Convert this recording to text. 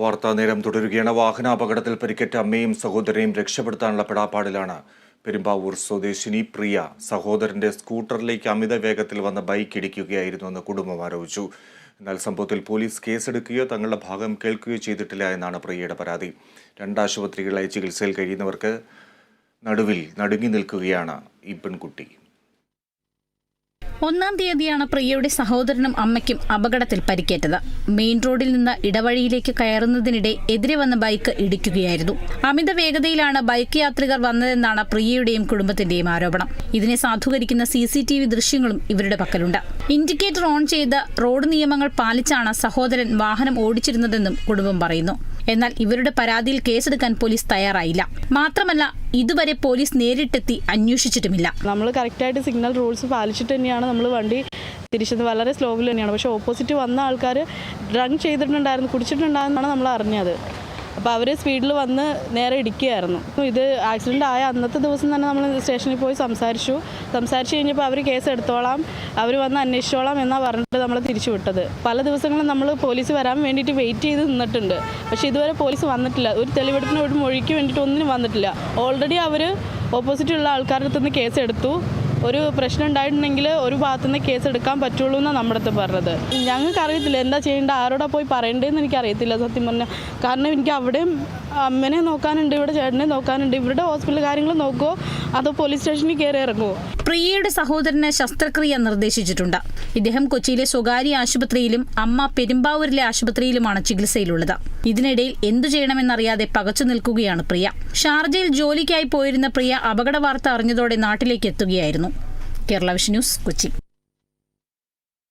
വാർത്താ നേരം തുടരുകയാണ്. വാഹനാപകടത്തിൽ പരിക്കേറ്റ അമ്മയും സഹോദരനെയും രക്ഷപ്പെടുത്താനുള്ള പെടാപ്പാടിലാണ് പെരുമ്പാവൂർ സ്വദേശിനി പ്രിയ. സഹോദരന്റെ സ്കൂട്ടറിലേക്ക് അമിത വേഗത്തിൽ വന്ന ബൈക്ക് ഇടിക്കുകയായിരുന്നു എന്ന് കുടുംബം ആരോപിച്ചു. എന്നാൽ സംഭവത്തിൽ പോലീസ് കേസെടുക്കുകയോ തങ്ങളുടെ ഭാഗം കേൾക്കുകയോ ചെയ്തിട്ടില്ല എന്നാണ് പ്രിയയുടെ പരാതി. രണ്ടാശുപത്രികളിലായി ചികിത്സയിൽ കഴിയുന്നവർക്ക് നടുവിൽ നടുങ്ങി നിൽക്കുകയാണ് ഈ പെൺകുട്ടി. ഒന്നാം തീയതിയാണ് പ്രിയയുടെ സഹോദരനും അമ്മയ്ക്കും അപകടത്തിൽ പരിക്കേറ്റത്. മെയിൻ റോഡിൽ നിന്ന് ഇടവഴിയിലേക്ക് കയറുന്നതിനിടെ എതിരെ വന്ന ബൈക്ക് ഇടിക്കുകയായിരുന്നു. അമിത വേഗതയിലാണ് ബൈക്ക് യാത്രികർ വന്നതെന്നാണ് പ്രിയയുടെയും കുടുംബത്തിന്റെയും ആരോപണം. ഇതിനെ സാധൂകരിക്കുന്ന സി ദൃശ്യങ്ങളും ഇവരുടെ പക്കലുണ്ട്. ഇൻഡിക്കേറ്റർ ഓൺ ചെയ്ത റോഡ് നിയമങ്ങൾ പാലിച്ചാണ് സഹോദരൻ വാഹനം ഓടിച്ചിരുന്നതെന്നും കുടുംബം പറയുന്നു. എന്നാൽ ഇവരുടെ പരാതിയിൽ കേസെടുക്കാൻ പോലീസ് തയ്യാറായില്ല. മാത്രമല്ല ഇതുവരെ പോലീസ് നേരിട്ടെത്തി അന്വേഷിച്ചിട്ടുമില്ല. നമ്മൾ കറക്റ്റായിട്ട് സിഗ്നൽ റൂൾസ് പാലിച്ചിട്ട് തന്നെയാണ് നമ്മൾ വണ്ടി തിരിച്ചത്. വളരെ സ്ലോവിൽ തന്നെയാണ്. പക്ഷേ ഓപ്പോസിറ്റ് വന്ന ആൾക്കാർ ഡ്രങ്ക് ചെയ്തിട്ടുണ്ടായിരുന്നു കുടിച്ചിട്ടുണ്ടായിരുന്നാണ് നമ്മൾ അറിഞ്ഞത്. അപ്പോൾ അവർ സ്പീഡിൽ വന്ന് നേരെ ഇടിക്കുകയായിരുന്നു. ഇത് ആക്സിഡന്റ് ആയ അന്നത്തെ ദിവസം തന്നെ നമ്മൾ സ്റ്റേഷനിൽ പോയി സംസാരിച്ചു. സംസാരിച്ച് കഴിഞ്ഞപ്പോൾ അവർ കേസ് എടുത്തോളാം. അവർ വന്ന് അന്വേഷിച്ചോളാം എന്നാണ് പറഞ്ഞിട്ട് നമ്മൾ തിരിച്ചു വിട്ടത്. പല ദിവസങ്ങളും നമ്മൾ പോലീസ് വരാൻ വേണ്ടിയിട്ട് വെയിറ്റ് ചെയ്ത് നിന്നിട്ടുണ്ട്. പക്ഷേ ഇതുവരെ പോലീസ് വന്നിട്ടില്ല. ഒരു തെളിവെടുപ്പിന് ഒരു മൊഴിക്ക് വേണ്ടിയിട്ട് ഒന്നിനും വന്നിട്ടില്ല. ഓൾറെഡി അവർ ഓപ്പോസിറ്റുള്ള ആൾക്കാരുടെ അടുത്ത് നിന്ന് കേസ് എടുത്തു. ഒരു പ്രശ്നം ഉണ്ടായിട്ടുണ്ടെങ്കിൽ ഒരു ഭാഗത്തുനിന്ന് കേസ് എടുക്കാൻ പറ്റുള്ളൂ എന്നാണ് നമ്മുടെ അടുത്ത് പറഞ്ഞത്. ഞങ്ങൾക്ക് അറിയത്തില്ല എന്താ ചെയ്യേണ്ടത് ആരോടാ പോയി പറയേണ്ടതെന്ന് എനിക്ക് അറിയത്തില്ല സത്യം പറഞ്ഞാൽ കാരണം എനിക്ക് അവിടെയും അമ്മനെ നോക്കാനുണ്ട് ഇവിടെ ചേട്ടനെ നോക്കാനുണ്ട് ഇവരുടെ ഹോസ്പിറ്റൽ കാര്യങ്ങൾ നോക്കുമോ അതോ പോലീസ് സ്റ്റേഷനിൽ കയറി ഇറങ്ങുമോ പ്രിയയുടെ സഹോദരന് ശസ്ത്രക്രിയ നിർദ്ദേശിച്ചിട്ടുണ്ട്. ഇദ്ദേഹം കൊച്ചിയിലെ സ്വകാര്യ ആശുപത്രിയിലും അമ്മ പെരുമ്പാവൂരിലെ ആശുപത്രിയിലുമാണ് ചികിത്സയിലുള്ളത്. ഇതിനിടയിൽ എന്തു ചെയ്യണമെന്നറിയാതെ പകച്ചു നിൽക്കുകയാണ് പ്രിയ. ഷാർജയിൽ ജോലിക്കായി പോയിരുന്ന പ്രിയ അപകട വാർത്ത അറിഞ്ഞതോടെ നാട്ടിലേക്ക് എത്തുകയായിരുന്നു. Kerala vision news Kochi.